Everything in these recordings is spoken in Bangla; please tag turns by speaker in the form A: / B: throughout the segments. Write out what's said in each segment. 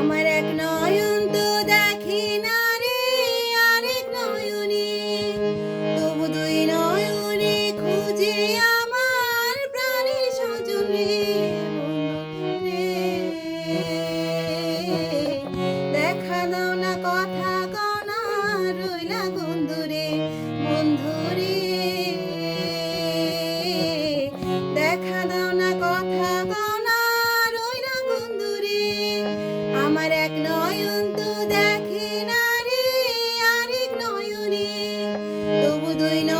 A: আমার এক নয়ন তো দেখে না রে আরেক নয়নে। তবু দুই নয়নে খুঁজে আমার প্রাণের সজনে দেখা দাও না কথা কনা রইলা গন্ধ দুই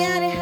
A: yeah.